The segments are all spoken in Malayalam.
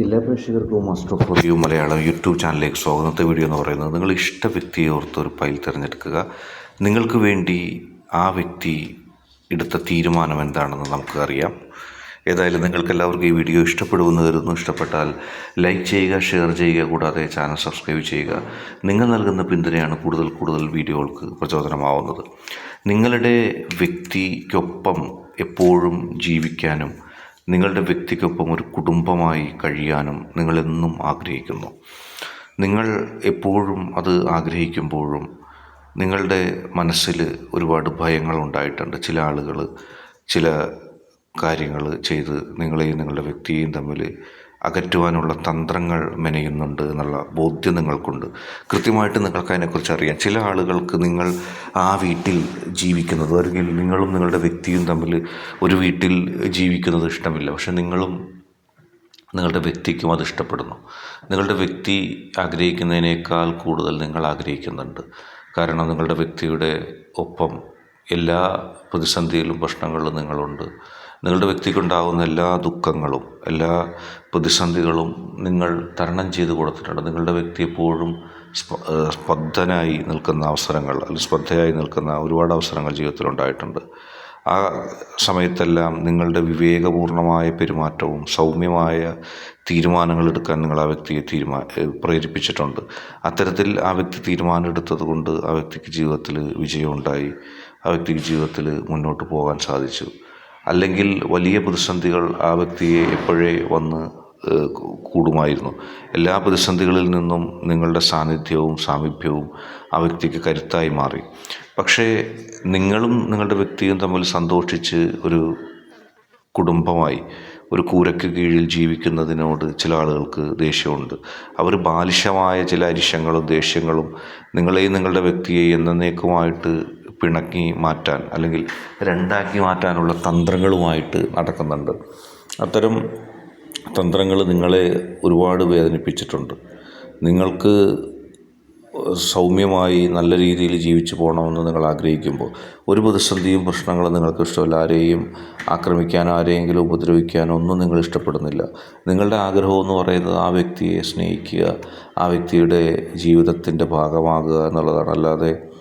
എല്ലാ പ്രേക്ഷകർക്കും master of you Malayalam YouTube ചാനലിലേക്ക് സ്വാഗതത്തെ വീഡിയോ എന്ന് പറയുന്നത് നിങ്ങൾ ഇഷ്ട വ്യക്തിയെ ഓർത്ത് ഒരു ഫയൽ തിരഞ്ഞെടുക്കുക. നിങ്ങൾക്ക് വേണ്ടി ആ വ്യക്തി എടുത്ത തീരുമാനം എന്താണെന്ന് നമുക്ക് അറിയാം. ഏതായാലും നിങ്ങൾക്ക് എല്ലാവർക്കും ഈ വീഡിയോ ഇഷ്ടപ്പെടുമെന്ന് കരുതുന്നു. ഇഷ്ടപ്പെട്ടാൽ ലൈക്ക് ചെയ്യുക ഷെയർ ചെയ്യുക കൂടാതെ ചാനൽ സബ്സ്ക്രൈബ് ചെയ്യുക. നിങ്ങൾ നൽകുന്ന പിന്തുണയാണ് കൂടുതൽ കൂടുതൽ വീഡിയോകൾക്ക് പ്രചോദനമാവുന്നത്. നിങ്ങളുടെ വ്യക്തിക്കൊപ്പം എപ്പോഴും ജീവിക്കാനും നിങ്ങളുടെ വ്യക്തിക്കൊപ്പം ഒരു കുടുംബമായി കഴിയാനും നിങ്ങളെന്നും ആഗ്രഹിക്കുന്നു. നിങ്ങൾ എപ്പോഴും അത് ആഗ്രഹിക്കുമ്പോഴും നിങ്ങളുടെ മനസ്സിൽ ഒരുപാട് ഭയങ്ങൾ ഉണ്ടായിട്ടുണ്ട്. ചില ആളുകൾ ചില കാര്യങ്ങൾ ചെയ്ത് നിങ്ങളെയും നിങ്ങളുടെ വ്യക്തിയെയും തമ്മിൽ അകറ്റുവാനുള്ള തന്ത്രങ്ങൾ മെനയുന്നുണ്ട് എന്നുള്ള ബോധ്യം നിങ്ങൾക്കുണ്ട്. കൃത്യമായിട്ട് നിങ്ങൾക്ക് അതിനെക്കുറിച്ച് അറിയാം. ചില ആളുകൾക്ക് നിങ്ങൾ ആ വീട്ടിൽ ജീവിക്കുന്നത് അല്ലെങ്കിൽ നിങ്ങളും നിങ്ങളുടെ വ്യക്തിയും തമ്മിൽ ഒരു വീട്ടിൽ ജീവിക്കുന്നത് ഇഷ്ടമില്ല. പക്ഷെ നിങ്ങളും നിങ്ങളുടെ വ്യക്തിക്കും അത് ഇഷ്ടപ്പെടുന്നു. നിങ്ങളുടെ വ്യക്തി ആഗ്രഹിക്കുന്നതിനേക്കാൾ കൂടുതൽ നിങ്ങൾ ആഗ്രഹിക്കുന്നുണ്ട്. കാരണം നിങ്ങളുടെ വ്യക്തിയുടെ ഒപ്പം എല്ലാ പ്രതിസന്ധിയിലും പ്രശ്നങ്ങളിലും നിങ്ങളുണ്ട്. നിങ്ങളുടെ വ്യക്തിക്കുണ്ടാകുന്ന എല്ലാ ദുഃഖങ്ങളും എല്ലാ പ്രതിസന്ധികളും നിങ്ങൾ തരണം ചെയ്ത് കൊടുത്തിട്ടുണ്ട്. നിങ്ങളുടെ വ്യക്തി എപ്പോഴും സ്പദ്ധനായി നിൽക്കുന്ന അവസരങ്ങൾ അല്ലെങ്കിൽ സ്പദ്ധയായി നിൽക്കുന്ന ഒരുപാട് അവസരങ്ങൾ ജീവിതത്തിൽ ഉണ്ടായിട്ടുണ്ട്. ആ സമയത്തെല്ലാം നിങ്ങളുടെ വിവേകപൂർണമായ പെരുമാറ്റവും സൗമ്യമായ തീരുമാനങ്ങൾ എടുക്കാൻ നിങ്ങൾ ആ വ്യക്തിയെ തീരുമാ പ്രേരിപ്പിച്ചിട്ടുണ്ട്. അത്തരത്തിൽ ആ വ്യക്തി തീരുമാനം എടുത്തത് കൊണ്ട് ആ വ്യക്തിക്ക് ജീവിതത്തിൽ വിജയമുണ്ടായി. ആ വ്യക്തിക്ക് ജീവിതത്തിൽ മുന്നോട്ട് പോകാൻ സാധിച്ചു. അല്ലെങ്കിൽ വലിയ പ്രതിസന്ധികൾ ആ വ്യക്തിയെ എപ്പോഴേ വന്ന് കൂടുമായിരുന്നു. എല്ലാ പ്രതിസന്ധികളിൽ നിന്നും നിങ്ങളുടെ സാന്നിധ്യവും സാമീപ്യവും ആ വ്യക്തിക്ക് കരുത്തായി മാറി. പക്ഷേ നിങ്ങളും നിങ്ങളുടെ വ്യക്തിയും തമ്മിൽ സന്തോഷിച്ച് ഒരു കുടുംബമായി ഒരു കൂരയ്ക്ക് കീഴിൽ ജീവിക്കുന്നതിനോട് ചില ആളുകൾക്ക് ദേഷ്യമുണ്ട്. അവർ ബാലിശമായ ചില അരിശങ്ങളും ദേഷ്യങ്ങളും നിങ്ങളെയും നിങ്ങളുടെ വ്യക്തിയെയും എന്നേക്കുമായിട്ട് പിണക്കി മാറ്റാൻ അല്ലെങ്കിൽ രണ്ടാക്കി മാറ്റാനുള്ള തന്ത്രങ്ങളുമായിട്ട് നടക്കുന്നുണ്ട്. അത്തരം തന്ത്രങ്ങൾ നിങ്ങളെ ഒരുപാട് വേദനിപ്പിച്ചിട്ടുണ്ട്. നിങ്ങൾക്ക് സൗമ്യമായി നല്ല രീതിയിൽ ജീവിച്ചു പോകണമെന്ന് നിങ്ങൾ ആഗ്രഹിക്കുമ്പോൾ ഒരു പ്രതിസന്ധിയും പ്രശ്നങ്ങളും നിങ്ങൾക്ക് ഇഷ്ടമല്ല. ആരെയും ആക്രമിക്കാനോ ആരെയെങ്കിലും ഉപദ്രവിക്കാനോ ഒന്നും നിങ്ങൾ ഇഷ്ടപ്പെടുന്നില്ല. നിങ്ങളുടെ ആഗ്രഹം എന്ന് പറയുന്നത് ആ വ്യക്തിയെ സ്നേഹിക്കുക ആ വ്യക്തിയുടെ ജീവിതത്തിന്റെ ഭാഗമാകുക എന്നുള്ളതാണ്. അല്ലാതെ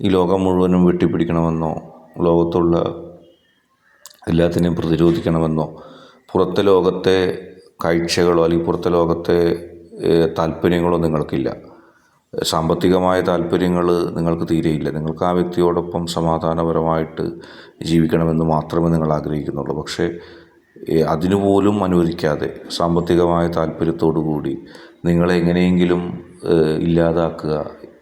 ഈ ലോകം മുഴുവനും വെട്ടിപ്പിടിക്കണമെന്നോ ലോകത്തുള്ള എല്ലാത്തിനെയും പ്രതിരോധിക്കണമെന്നോ പുറത്തെ ലോകത്തെ കാഴ്ചകളോ അല്ലെങ്കിൽ പുറത്തെ ലോകത്തെ താല്പര്യങ്ങളോ നിങ്ങൾക്കില്ല. സാമ്പത്തികമായ താല്പര്യങ്ങൾ നിങ്ങൾക്ക് തീരെയില്ല. നിങ്ങൾക്ക് ആ വ്യക്തിയോടൊപ്പം സമാധാനപരമായിട്ട് ജീവിക്കണമെന്ന് മാത്രമേ നിങ്ങൾ ആഗ്രഹിക്കുന്നുള്ളൂ. പക്ഷേ അതിനുപോലും അനുവദിക്കാതെ സാമ്പത്തികമായ താല്പര്യത്തോടു കൂടി നിങ്ങളെ എങ്ങനെയെങ്കിലും ഇല്ലാതാക്കുക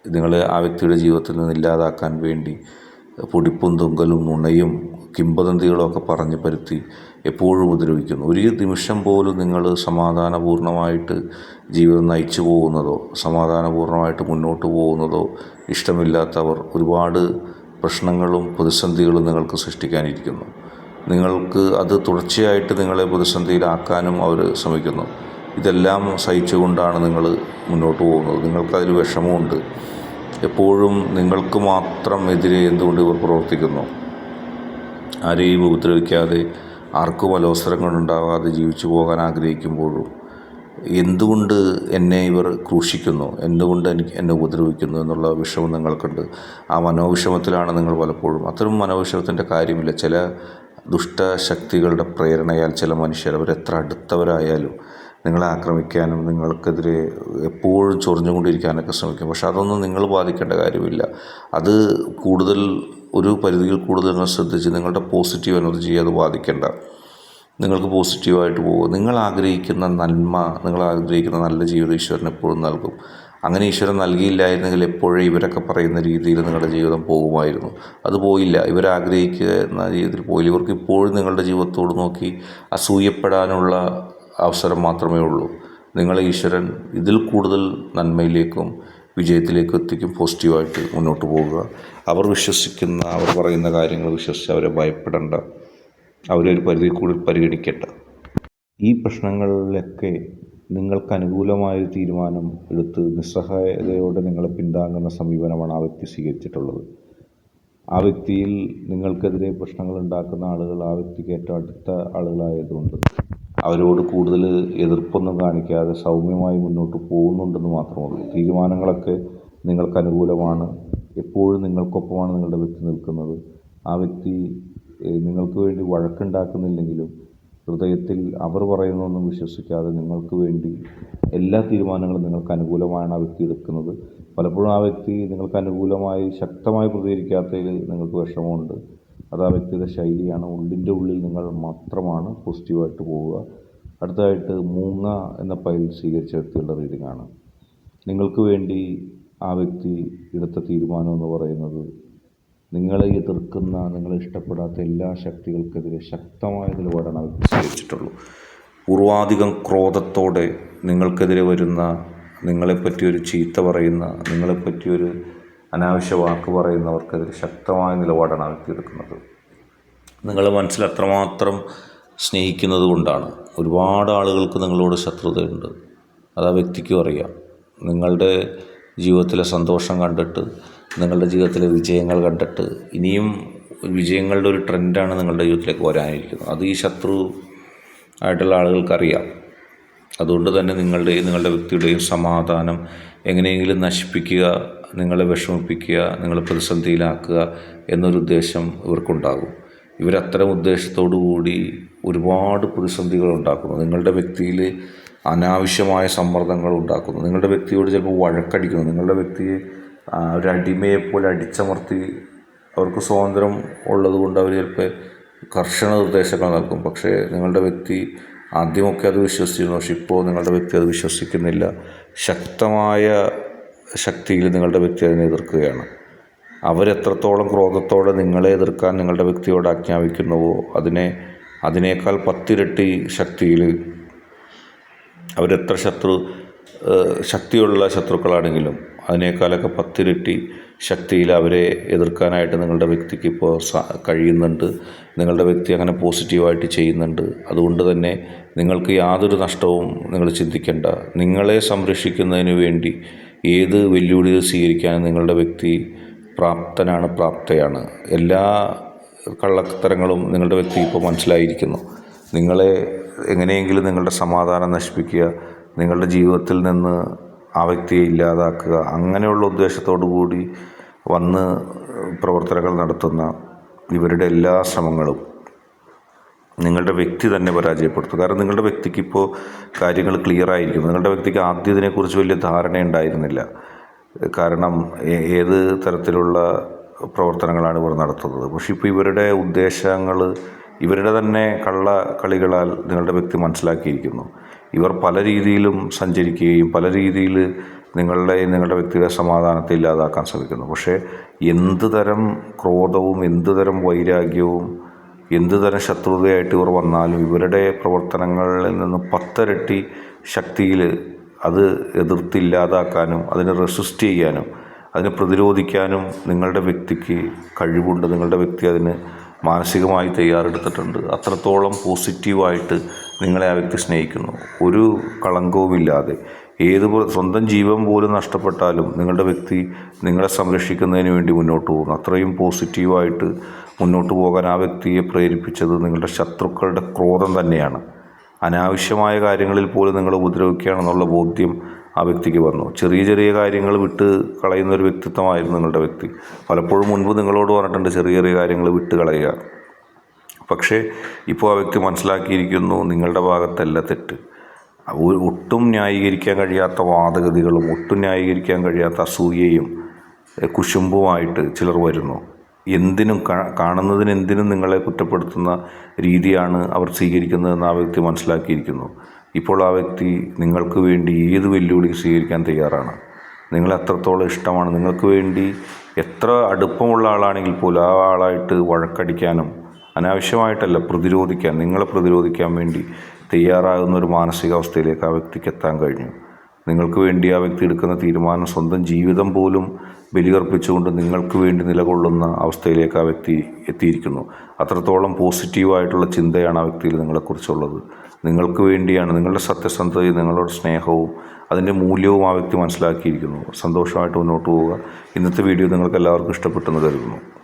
നിങ്ങളെ ആ വ്യക്തിയുടെ ജീവിതത്തിൽ നിന്ന് ഇല്ലാതാക്കാൻ വേണ്ടി പൊടിപ്പും തൊങ്കലും നുണയും കിംവദന്തികളൊക്കെ പറഞ്ഞ് പരുത്തി എപ്പോഴും ഉപദ്രവിക്കുന്നു. ഒരു നിമിഷം പോലും നിങ്ങൾ സമാധാനപൂർണമായിട്ട് ജീവിതം നയിച്ചു പോകുന്നതോ സമാധാനപൂർണമായിട്ട് മുന്നോട്ട് പോകുന്നതോ ഇഷ്ടമില്ലാത്തവർ ഒരുപാട് പ്രശ്നങ്ങളും പ്രതിസന്ധികളും നിങ്ങൾക്ക് സൃഷ്ടിക്കാനിരിക്കുന്നു. നിങ്ങൾക്ക് അത് തുടർച്ചയായിട്ട് നിങ്ങളെ പ്രതിസന്ധിയിലാക്കാനും അവർ ശ്രമിക്കുന്നു. ഇതെല്ലാം സഹിച്ചുകൊണ്ടാണ് നിങ്ങൾ മുന്നോട്ട് പോകുന്നത്. നിങ്ങൾക്കതിൽ വിഷമമുണ്ട്. എപ്പോഴും നിങ്ങൾക്ക് മാത്രം എതിരെ എന്തുകൊണ്ട് ഇവർ പ്രവർത്തിക്കുന്നു? ആരെയും ഉപദ്രവിക്കാതെ ആർക്കും അലോസരങ്ങളുണ്ടാവാതെ ജീവിച്ചു പോകാൻ ആഗ്രഹിക്കുമ്പോഴും എന്തുകൊണ്ട് എന്നെ ഇവർ ക്രൂശിക്കുന്നു? എന്തുകൊണ്ട് എനിക്ക് എന്നെ ഉപദ്രവിക്കുന്നു എന്നുള്ള വിഷമം നിങ്ങൾക്കുണ്ട്. ആ മനോവിഷമത്തിലാണ് നിങ്ങൾ പലപ്പോഴും. അത്തരം മനോവിഷമത്തിന്റെ കാര്യമില്ല. ചില ദുഷ്ടശക്തികളുടെ പ്രേരണയാൽ ചില മനുഷ്യർ അവരെത്ര അടുത്തവരായാലും നിങ്ങളെ ആക്രമിക്കാനും നിങ്ങൾക്കെതിരെ എപ്പോഴും ചൊറിഞ്ഞുകൊണ്ടിരിക്കാനൊക്കെ ശ്രമിക്കും. പക്ഷെ അതൊന്നും നിങ്ങൾ ബാധിക്കേണ്ട കാര്യമില്ല. അത് കൂടുതൽ ഒരു പരിധിയിൽ കൂടുതൽ നിങ്ങൾ ശ്രദ്ധിച്ച് നിങ്ങളുടെ പോസിറ്റീവ് എനർജി അത് ബാധിക്കേണ്ട. നിങ്ങൾക്ക് പോസിറ്റീവായിട്ട് പോകുക നിങ്ങൾ ആഗ്രഹിക്കുന്ന നന്മ നിങ്ങൾ ആഗ്രഹിക്കുന്ന നല്ല ജീവിതം ഈശ്വരൻ എപ്പോഴും നൽകും. അങ്ങനെ ഈശ്വരൻ നൽകിയില്ലായിരുന്നെങ്കിൽ എപ്പോഴേ ഇവരൊക്കെ പറയുന്ന രീതിയിൽ നിങ്ങളുടെ ജീവിതം പോകുമായിരുന്നു. അത് പോയില്ല. ഇവരാഗ്രഹിക്കുന്ന രീതിയിൽ പോയില്ല. ഇവർക്ക് ഇപ്പോഴും നിങ്ങളുടെ ജീവിതത്തോട് നോക്കി അസൂയപ്പെടാനുള്ള അവസരം മാത്രമേ ഉള്ളൂ. നിങ്ങളെ ഈശ്വരൻ ഇതിൽ കൂടുതൽ നന്മയിലേക്കും വിജയത്തിലേക്കും എത്തിക്കും പോസിറ്റീവായിട്ട് മുന്നോട്ട് പോവുക. അവർ വിശ്വസിക്കുന്ന അവർ പറയുന്ന കാര്യങ്ങൾ വിശ്വസിച്ച് അവരെ ഭയപ്പെടേണ്ട. അവരെ ഒരു പരിധി കൂടി പരിഗണിക്കേണ്ട. ഈ പ്രശ്നങ്ങളിലൊക്കെ നിങ്ങൾക്ക് അനുകൂലമായൊരു തീരുമാനം എടുത്ത് നിസ്സഹായതയോടെ നിങ്ങളെ പിന്താങ്ങുന്ന സമീപനമാണ് ആ വ്യക്തി സ്വീകരിച്ചിട്ടുള്ളത്. ആ വ്യക്തിയിൽ നിങ്ങൾക്കെതിരെ പ്രശ്നങ്ങൾ ഉണ്ടാക്കുന്ന ആളുകൾ ആ വ്യക്തിക്ക് ഏറ്റവും അടുത്ത ആളുകളായതുകൊണ്ട്. അവരോട് കൂടുതൽ എതിർപ്പൊന്നും കാണിക്കാതെ സൗമ്യമായി മുന്നോട്ട് പോകുന്നുണ്ടെന്ന് മാത്രമേ ഉള്ളൂ തീരുമാനങ്ങളൊക്കെ നിങ്ങൾക്ക് അനുകൂലമാണ്. എപ്പോഴും നിങ്ങൾക്കൊപ്പമാണ് നിങ്ങളുടെ വ്യക്തി നിൽക്കുന്നത്. ആ വ്യക്തി നിങ്ങൾക്ക് വേണ്ടി വഴക്കുണ്ടാക്കുന്നില്ലെങ്കിലും ഹൃദയത്തിൽ അവർ പറയുന്നതൊന്നും വിശ്വസിക്കാതെ നിങ്ങൾക്ക് വേണ്ടി എല്ലാ തീരുമാനങ്ങളും നിങ്ങൾക്ക് അനുകൂലമാണ് ആ വ്യക്തി എടുക്കുന്നത്. പലപ്പോഴും ആ വ്യക്തി നിങ്ങൾക്ക് അനുകൂലമായി ശക്തമായി പ്രതികരിക്കാത്തതിൽ നിങ്ങൾക്ക് വിഷമമുണ്ട്. അത് ആ വ്യക്തിയുടെ ശൈലിയാണ്. ഉള്ളിന്റെ ഉള്ളിൽ നിങ്ങൾ മാത്രമാണ് പോസിറ്റീവായിട്ട് പോവുക. അടുത്തതായിട്ട് മൂങ്ങ എന്ന പൈൽ സ്വീകരിച്ച വ്യക്തികളുടെ റീഡിംഗ് ആണ്. നിങ്ങൾക്ക് വേണ്ടി ആ വ്യക്തി എടുത്ത തീരുമാനം എന്ന് പറയുന്നത് നിങ്ങളെ എതിർക്കുന്ന നിങ്ങളെ ഇഷ്ടപ്പെടാത്ത എല്ലാ ശക്തികൾക്കെതിരെ ശക്തമായ നിലപാടാണ് വ്യക്തി സ്വീകരിച്ചിട്ടുള്ളൂ. പൂർവാധികം ക്രോധത്തോടെ നിങ്ങൾക്കെതിരെ വരുന്ന നിങ്ങളെപ്പറ്റി ഒരു ചീത്ത പറയുന്ന നിങ്ങളെപ്പറ്റി ഒരു അനാവശ്യ വാക്ക് പറയുന്നവർക്കെതിരെ ശക്തമായ നിലപാടാണ് ആ വ്യക്തി നിങ്ങളെ മനസ്സിൽ അത്രമാത്രം സ്നേഹിക്കുന്നത് കൊണ്ടാണ്. ഒരുപാട് ആളുകൾക്ക് നിങ്ങളോട് ശത്രുതയുണ്ട്. അത് ആ വ്യക്തിക്കും അറിയാം. നിങ്ങളുടെ ജീവിതത്തിലെ സന്തോഷം കണ്ടിട്ട് നിങ്ങളുടെ ജീവിതത്തിലെ വിജയങ്ങൾ കണ്ടിട്ട് ഇനിയും വിജയങ്ങളുടെ ഒരു ട്രെൻഡാണ് നിങ്ങളുടെ ജീവിതത്തിലേക്ക് വരാനിരിക്കുന്നത്. അത് ഈ ശത്രു ആയിട്ടുള്ള ആളുകൾക്കറിയാം അതുകൊണ്ട് തന്നെ നിങ്ങളുടെയും നിങ്ങളുടെ വ്യക്തിയുടെയും സമാധാനം എങ്ങനെയെങ്കിലും നശിപ്പിക്കുക നിങ്ങളെ വിഷമിപ്പിക്കുക നിങ്ങളെ പ്രതിസന്ധിയിലാക്കുക എന്നൊരു ഉദ്ദേശം ഇവർക്കുണ്ടാകും. ഇവരത്തരം ഉദ്ദേശത്തോടു കൂടി ഒരുപാട് പ്രതിസന്ധികൾ ഉണ്ടാക്കുന്നു. നിങ്ങളുടെ വ്യക്തിയിൽ അനാവശ്യമായ സമ്മർദ്ദങ്ങൾ ഉണ്ടാക്കുന്നു. നിങ്ങളുടെ വ്യക്തിയോട് ചിലപ്പോൾ വഴക്കടിക്കുന്നു. നിങ്ങളുടെ വ്യക്തിയെ ഒരടിമയെപ്പോലെ അടിച്ചമർത്തി അവർക്ക് സ്വാതന്ത്ര്യം ഉള്ളതുകൊണ്ട് അവർ ചിലപ്പോൾ കർശന നിർദ്ദേശങ്ങൾ നൽകും. പക്ഷേ നിങ്ങളുടെ വ്യക്തി ആദ്യമൊക്കെ അത് വിശ്വസിച്ചിരുന്നു. പക്ഷെ ഇപ്പോൾ നിങ്ങളുടെ വ്യക്തി അത് വിശ്വസിക്കുന്നില്ല. ശക്തമായ ശക്തിയിൽ നിങ്ങളുടെ വ്യക്തി അതിനെ എതിർക്കുകയാണ്. അവരെത്രത്തോളം ക്രോധത്തോടെ നിങ്ങളെ എതിർക്കാൻ നിങ്ങളുടെ വ്യക്തിയോട് ആജ്ഞാപിക്കുന്നുവോ അതിനെ അതിനേക്കാൾ പത്തിരട്ടി ശക്തിയിൽ അവരെത്ര ശത്രു ശക്തിയുള്ള ശത്രുക്കളാണെങ്കിലും അതിനേക്കാളൊക്കെ പത്തിരട്ടി ശക്തിയിൽ അവരെ എതിർക്കാനായിട്ട് നിങ്ങളുടെ വ്യക്തിക്ക് ഇപ്പോൾ കഴിയുന്നുണ്ട്. നിങ്ങളുടെ വ്യക്തി അങ്ങനെ പോസിറ്റീവായിട്ട് ചെയ്യുന്നുണ്ട്. അതുകൊണ്ട് തന്നെ നിങ്ങൾക്ക് യാതൊരു നഷ്ടവും നിങ്ങൾ ചിന്തിക്കേണ്ട. നിങ്ങളെ സംരക്ഷിക്കുന്നതിന് വേണ്ടി ഏത് വെല്ലുവിളികൾ സ്വീകരിക്കാനും നിങ്ങളുടെ വ്യക്തി പ്രാപ്തനാണ് പ്രാപ്തയാണ്. എല്ലാ കള്ളത്തരങ്ങളും നിങ്ങളുടെ വ്യക്തി ഇപ്പോൾ മനസ്സിലായിരിക്കുന്നു. നിങ്ങളെ എങ്ങനെയെങ്കിലും നിങ്ങളുടെ സമാധാനം നശിപ്പിക്കുക നിങ്ങളുടെ ജീവിതത്തിൽ നിന്ന് ആ വ്യക്തിയെ ഇല്ലാതാക്കുക അങ്ങനെയുള്ള ഉദ്ദേശത്തോടു കൂടി വന്ന് പ്രവർത്തനങ്ങൾ നടത്തുന്ന ഇവരുടെ എല്ലാ ശ്രമങ്ങളും നിങ്ങളുടെ വ്യക്തി തന്നെ പരാജയപ്പെടുത്തും. കാരണം നിങ്ങളുടെ വ്യക്തിക്ക് ഇപ്പോൾ കാര്യങ്ങൾ ക്ലിയർ ആയിരിക്കും. നിങ്ങളുടെ വ്യക്തിക്ക് ആദ്യം ഇതിനെക്കുറിച്ച് വലിയ ധാരണ ഉണ്ടായിരുന്നില്ല. കാരണം ഏത് തരത്തിലുള്ള പ്രവർത്തനങ്ങളാണ് ഇവർ നടത്തുന്നത്. പക്ഷേ ഇപ്പോൾ ഇവരുടെ ഉദ്ദേശങ്ങൾ ഇവരുടെ തന്നെ കള്ള കളികളാൽ നിങ്ങളുടെ വ്യക്തി മനസ്സിലാക്കിയിരിക്കുന്നു. ഇവർ പല രീതിയിലും സഞ്ചരിക്കുകയും പല രീതിയിൽ നിങ്ങളുടെ നിങ്ങളുടെ വ്യക്തിയുടെ സമാധാനത്തെ ഇല്ലാതാക്കാൻ ശ്രമിക്കുന്നു. പക്ഷേ എന്ത് തരം ക്രോധവും എന്ത് തരം വൈരാഗ്യവും എന്ത് തരം ശത്രുതയായിട്ട് ഇവർ വന്നാലും ഇവരുടെ പ്രവർത്തനങ്ങളിൽ നിന്ന് പത്തരട്ടി ശക്തിയിൽ അത് എതിർത്തില്ലാതാക്കാനും അതിനെ റെസിസ്റ്റ് ചെയ്യാനും അതിനെ പ്രതിരോധിക്കാനും നിങ്ങളുടെ വ്യക്തിക്ക് കഴിവുണ്ട്. നിങ്ങളുടെ വ്യക്തി അതിന് മാനസികമായി തയ്യാറെടുത്തിട്ടുണ്ട്. അത്രത്തോളം പോസിറ്റീവായിട്ട് നിങ്ങളെ ആ വ്യക്തി സ്നേഹിക്കുന്നു. ഒരു കളങ്കവുമില്ലാതെ ഏത് സ്വന്തം ജീവൻ പോലും നഷ്ടപ്പെട്ടാലും നിങ്ങളുടെ വ്യക്തി നിങ്ങളെ സംരക്ഷിക്കുന്നതിന് വേണ്ടി മുന്നോട്ട് പോകുന്നു. അത്രയും പോസിറ്റീവായിട്ട് മുന്നോട്ട് പോകാൻ ആ വ്യക്തിയെ പ്രേരിപ്പിച്ചത് നിങ്ങളുടെ ശത്രുക്കളുടെ ക്രോധം തന്നെയാണ്. അനാവശ്യമായ കാര്യങ്ങളിൽ പോലും നിങ്ങൾ ഉപദ്രവിക്കുകയാണെന്നുള്ള ബോധ്യം ആ വ്യക്തിക്ക് വന്നു. ചെറിയ ചെറിയ കാര്യങ്ങൾ വിട്ട് കളയുന്ന ഒരു വ്യക്തിത്വമായിരുന്നു നിങ്ങളുടെ വ്യക്തി. പലപ്പോഴും മുൻപ് നിങ്ങളോട് പറഞ്ഞിട്ടുണ്ട് ചെറിയ ചെറിയ കാര്യങ്ങൾ വിട്ട് കളയുക. പക്ഷേ ഇപ്പോൾ ആ വ്യക്തി മനസ്സിലാക്കിയിരിക്കുന്നു നിങ്ങളുടെ ഭാഗത്തല്ല തെറ്റ്. ഒട്ടും ന്യായീകരിക്കാൻ കഴിയാത്ത വാദഗതികളും ഒട്ടും ന്യായീകരിക്കാൻ കഴിയാത്ത അസൂയയും കുശുമ്പുമായിട്ട് ചിലർ വരുന്നു. എന്തിനും കാണുന്നതിന് എന്തിനും നിങ്ങളെ കുറ്റപ്പെടുത്തുന്ന രീതിയാണ് അവർ സ്വീകരിക്കുന്നതെന്ന് ആ വ്യക്തി മനസ്സിലാക്കിയിരിക്കുന്നു. ഇപ്പോൾ ആ വ്യക്തി നിങ്ങൾക്ക് വേണ്ടി ഏത് വെല്ലുവിളി സ്വീകരിക്കാൻ തയ്യാറാണ്. നിങ്ങളെ അത്രത്തോളം ഇഷ്ടമാണ്? നിങ്ങൾക്ക് വേണ്ടി എത്ര അടുപ്പമുള്ള ആളാണെങ്കിൽ പോലും ആ ആളായിട്ട് വഴക്കടിക്കാനും അനാവശ്യമായിട്ടല്ല പ്രതിരോധിക്കാൻ നിങ്ങളെ പ്രതിരോധിക്കാൻ വേണ്ടി തയ്യാറാകുന്ന ഒരു മാനസികാവസ്ഥയിലേക്ക് ആ വ്യക്തിക്ക് എത്താൻ കഴിഞ്ഞു. നിങ്ങൾക്ക് വേണ്ടി ആ വ്യക്തി എടുക്കുന്ന തീരുമാനം സ്വന്തം ജീവിതം പോലും ബലിയർപ്പിച്ചുകൊണ്ട് നിങ്ങൾക്ക് വേണ്ടി നിലകൊള്ളുന്ന അവസ്ഥയിലേക്ക് ആ വ്യക്തി എത്തിയിരിക്കുന്നു. അത്രത്തോളം പോസിറ്റീവായിട്ടുള്ള ചിന്തയാണ് ആ വ്യക്തിയിൽ നിങ്ങളെക്കുറിച്ചുള്ളത്. നിങ്ങൾക്ക് വേണ്ടിയാണ് നിങ്ങളുടെ സത്യസന്ധതയും നിങ്ങളുടെ സ്നേഹവും അതിന്റെ മൂല്യവും ആ വ്യക്തി മനസ്സിലാക്കിയിരിക്കുന്നു. സന്തോഷമായിട്ട് മുന്നോട്ട് പോവുക. ഇന്നത്തെ വീഡിയോ നിങ്ങൾക്ക് എല്ലാവർക്കും ഇഷ്ടപ്പെട്ടെന്ന് കരുതുന്നു.